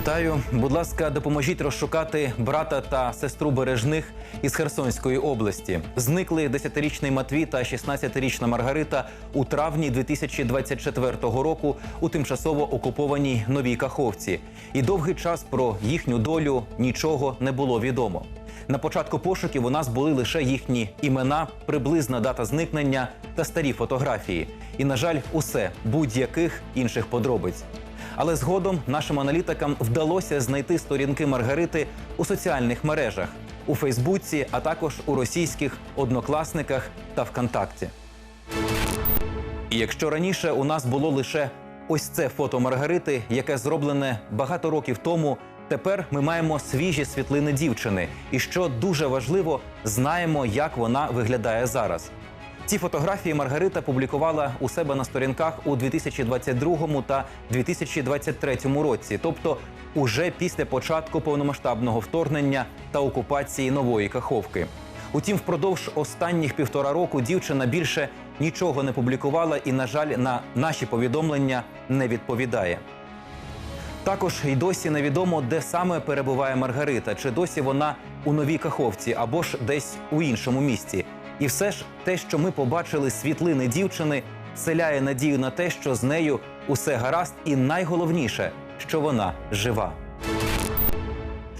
Вітаю, будь ласка, допоможіть розшукати брата та сестру бережних із Херсонської області. Зникли 10-річний Матвій та 16-річна Маргарита у травні 2024 року у тимчасово окупованій Новій Каховці. І довгий час про їхню долю нічого не було відомо. На початку пошуків у нас були лише їхні імена, приблизна дата зникнення та старі фотографії. І, на жаль, усе будь-яких інших подробиць. Але згодом нашим аналітикам вдалося знайти сторінки Маргарити у соціальних мережах у Фейсбуці, а також у російських однокласниках та ВКонтакті. І якщо раніше у нас було лише ось це фото Маргарити, яке зроблене багато років тому, тепер ми маємо свіжі світлини дівчини. І що дуже важливо, знаємо, як вона виглядає зараз. Ці фотографії Маргарита публікувала у себе на сторінках у 2022 та 2023 році, тобто уже після початку повномасштабного вторгнення та окупації нової Каховки. Утім, впродовж останніх півтора року дівчина більше нічого не публікувала і, на жаль, на наші повідомлення не відповідає. Також й досі невідомо, де саме перебуває Маргарита, чи досі вона у новій Каховці або ж десь у іншому місці. І все ж те, що ми побачили світлини дівчини, вселяє надію на те, що з нею усе гаразд, і найголовніше, що вона жива.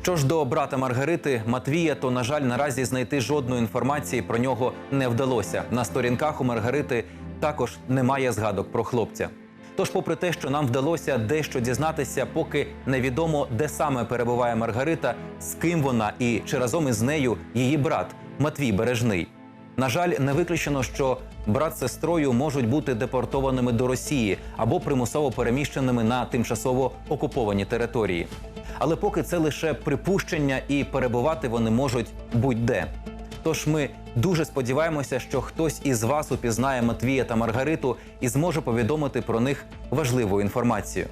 Що ж до брата Маргарити Матвія, то на жаль, наразі знайти жодної інформації про нього не вдалося. На сторінках у Маргарити також немає згадок про хлопця. Тож, попри те, що нам вдалося дещо дізнатися, поки невідомо, де саме перебуває Маргарита, з ким вона і чи разом із нею її брат Матвій Бережний. На жаль, не виключено, що брат з сестрою можуть бути депортованими до Росії або примусово переміщеними на тимчасово окуповані території. Але поки це лише припущення, і перебувати вони можуть будь-де. Тож ми дуже сподіваємося, що хтось із вас упізнає Матвія та Маргариту і зможе повідомити про них важливу інформацію.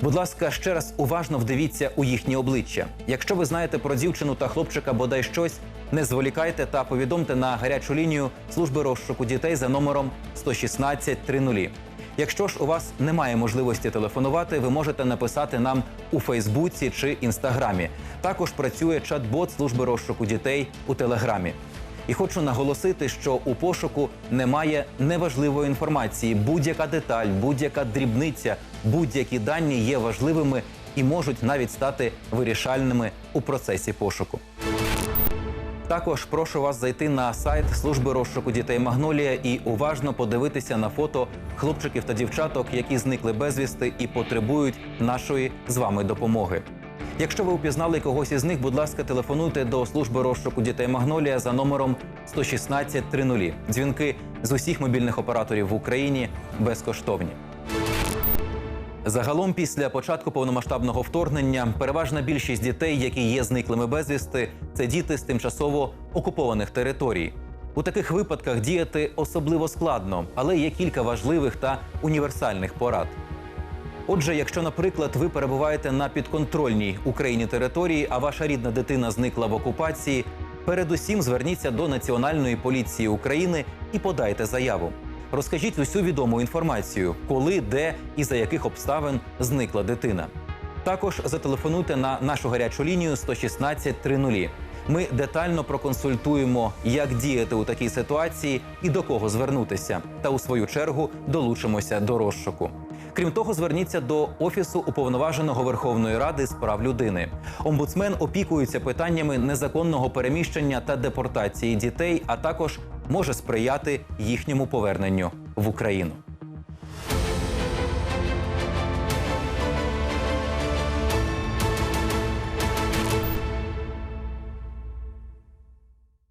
Будь ласка, ще раз уважно вдивіться у їхні обличчя. Якщо ви знаєте про дівчину та хлопчика бодай щось, не зволікайте та повідомте на гарячу лінію служби розшуку дітей за номером 116 30. Якщо ж у вас немає можливості телефонувати, ви можете написати нам у Фейсбуці чи Інстаграмі. Також працює чат-бот служби розшуку дітей у Телеграмі. І хочу наголосити, що у пошуку немає неважливої інформації. Будь-яка деталь, будь-яка дрібниця, будь-які дані є важливими і можуть навіть стати вирішальними у процесі пошуку. Також прошу вас зайти на сайт служби розшуку дітей Магнолія і уважно подивитися на фото хлопчиків та дівчаток, які зникли безвісти і потребують нашої з вами допомоги. Якщо ви упізнали когось із них, будь ласка, телефонуйте до служби розшуку дітей Магнолія за номером 116 30. Дзвінки з усіх мобільних операторів в Україні безкоштовні. Загалом, після початку повномасштабного вторгнення, переважна більшість дітей, які є зниклими безвісти, це діти з тимчасово окупованих територій. У таких випадках діяти особливо складно, але є кілька важливих та універсальних порад. Отже, якщо, наприклад, ви перебуваєте на підконтрольній Україні території, а ваша рідна дитина зникла в окупації, передусім зверніться до Національної поліції України і подайте заяву. Розкажіть усю відому інформацію, коли, де і за яких обставин зникла дитина. Також зателефонуйте на нашу гарячу лінію 116 30. Ми детально проконсультуємо, як діяти у такій ситуації і до кого звернутися, та у свою чергу долучимося до розшуку. Крім того, зверніться до офісу уповноваженого Верховної Ради з прав людини. Омбудсмен опікується питаннями незаконного переміщення та депортації дітей, а також може сприяти їхньому поверненню в Україну.